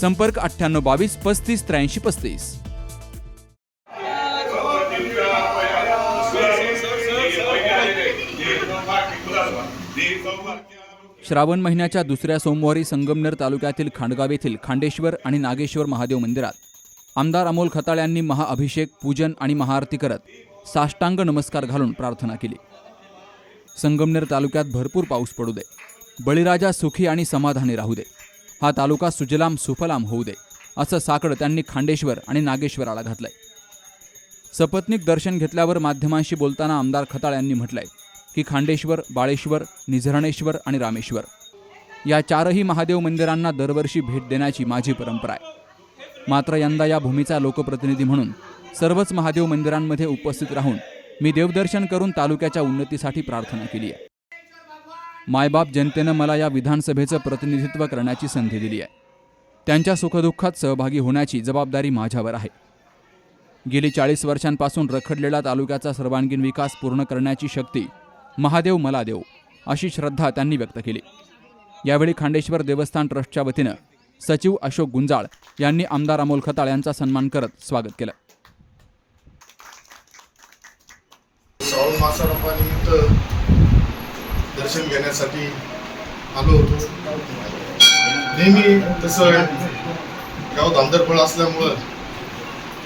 संपर्क अठ्ठ्याण्णव बावीस पस्तीस त्र्याऐंशी पस्तीस. श्रावण महिन्याच्या दुसऱ्या सोमवारी संगमनेर तालुक्यातील खांडगाव येथील खांडेश्वर आणि नागेश्वर महादेव मंदिरात आमदार अमोल खताळ यांनी महाअभिषेक पूजन आणि महाआरती करत साष्टांग नमस्कार घालून प्रार्थना केली. संगमनेर तालुक्यात भरपूर पाऊस पडू दे. बळीराजा सुखी आणि समाधानी राहू दे. हा तालुका सुजलाम सुफलाम होऊ दे असं साकडं त्यांनी खांडेश्वर आणि नागेश्वराला घातलंय. सपत्निक दर्शन घेतल्यावर माध्यमांशी बोलताना आमदार खताळ यांनी म्हटलंय की खांडेश्वर बाळेश्वर निझरणेश्वर आणि रामेश्वर या चारही महादेव मंदिरांना दरवर्षी भेट देण्याची माझी परंपरा आहे. मात्र यंदा या भूमीचा लोकप्रतिनिधी म्हणून सर्वच महादेव मंदिरांमध्ये उपस्थित राहून मी देवदर्शन करून तालुक्याच्या उन्नतीसाठी प्रार्थना केली आहे. मायबाप जनतेनं मला या विधानसभेचं प्रतिनिधित्व करण्याची संधी दिली आहे. त्यांच्या सुखदुःखात सहभागी होण्याची जबाबदारी माझ्यावर आहे. गेली चाळीस वर्षांपासून रखडलेला तालुक्याचा सर्वांगीण विकास पूर्ण करण्याची शक्ती महादेव मला देव अशी श्रद्धा त्यांनी व्यक्त केली. यावेळी खांडेश्वर देवस्थान ट्रस्टच्या वतीनं सचिव अशोक गुंजाळ यांनी आमदार अमोल खताळ यांचा सन्मान करत स्वागत केलं. श्रावण मासारंभानिमित्त दर्शन घेण्यासाठी आलो होतो. नेहमी तसं गाव धांदरफळ असल्यामुळं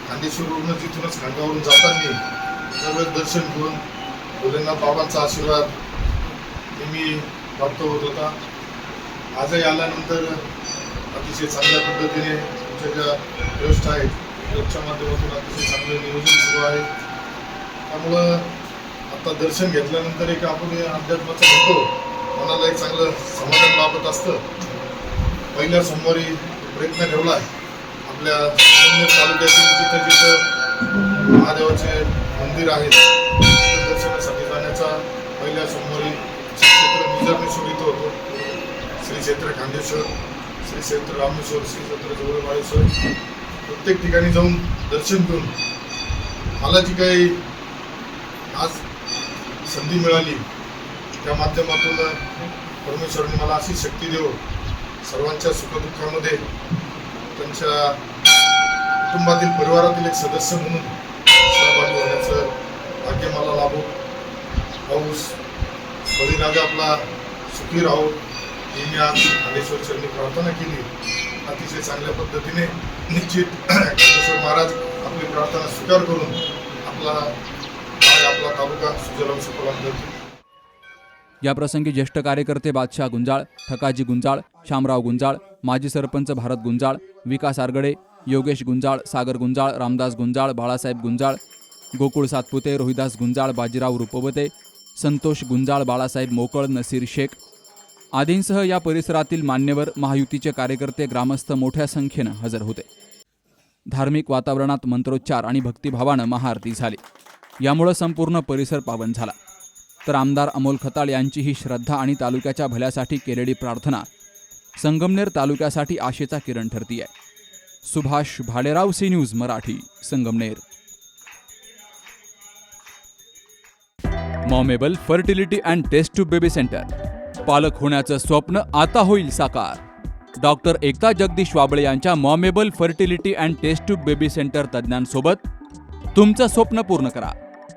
खांदेश्वरवरून तिथूनच खांडावरून जाताना त्यावेळेस दर्शन घेऊन भोलेनाथ बाबांचा आशीर्वाद नेहमी प्राप्त होत होता. आजही आल्यानंतर अतिशय चांगल्या पद्धतीने तुमच्या ज्या व्यवस्था आहेत त्याच्या माध्यमातून अतिशय चांगलं नियोजन सुरू आहे. त्यामुळं आता दर्शन घेतल्यानंतर एक आपण हे अध्यात्माचं म्हणतो मनाला एक चांगलं समाधान लाभत असतं. पहिल्या सोमवारी प्रयत्न ठेवला आहे आपल्या तालुक्यातील जिथं जिथं महादेवाचे मंदिर आहेत दर्शनासाठी जाण्याचा पहिल्या सोमवारी श्री क्षेत्र निजरमेश्वर इथं होतो. श्री क्षेत्र खांदेश्वर श्री क्षेत्र रामेश्वर श्री क्षेत्र जवळमाळेश्वर प्रत्येक ठिकाणी जाऊन दर्शन घेऊन. मला जी काही आज संधी मिळाली त्या माध्यमातून परमेश्वरने मला अशी शक्ती देऊ सर्वांच्या सुखदुःखामध्ये त्यांच्या कुटुंबातील परिवारातील एक सदस्य म्हणून सहभागी होण्याचं भाग्य मला लाभो. पाऊस बळीराजा आपला सुखी राहो. ही मी आज खांदेश्वर चरणी प्रार्थना केली. अतिशय चांगल्या पद्धतीने निश्चित खांदेश्वर महाराज आपली प्रार्थना स्वीकार करून आपला आपला तालुका सुजलाम सुफलाम याप्रसंगी ज्येष्ठ कार्यकर्ते बादशाह गुंजाळ ठकाजी गुंजाळ शामराव गुंजाळ माजी सरपंच भारत गुंजाळ विकास आरगडे योगेश गुंजाळ सागर गुंजाळ रामदास गुंजाळ बाळासाहेब गुंजाळ गोकुळ सातपुते रोहिदास गुंजाळ बाजीराव रुपवते संतोष गुंजाळ बाळासाहेब मोकळ नसीर शेख आदींसह या परिसरातील मान्यवर महायुतीचे कार्यकर्ते ग्रामस्थ मोठ्या संख्येनं हजर होते. धार्मिक वातावरणात मंत्रोच्चार आणि भक्तिभावानं महाआरती झाली. यामुळं संपूर्ण परिसर पावन झाला. तर आमदार अमोल खताळ यांची ही श्रद्धा आणि तालुक्याच्या भल्यासाठी केलेली प्रार्थना संगमनेर तालुक्यासाठी आशेचा किरण ठरतीये. Subhash Bhalerao C news Marathi Sangamner. Momable fertility and test tube baby centre. पालक होण्याचं स्वप्न आता होईल साकार. डॉक्टर एकता जगदीश वाबळे यांच्या Momable fertility and test tube baby centre तज्ज्ञांसोबत तुमचं स्वप्न पूर्ण करा.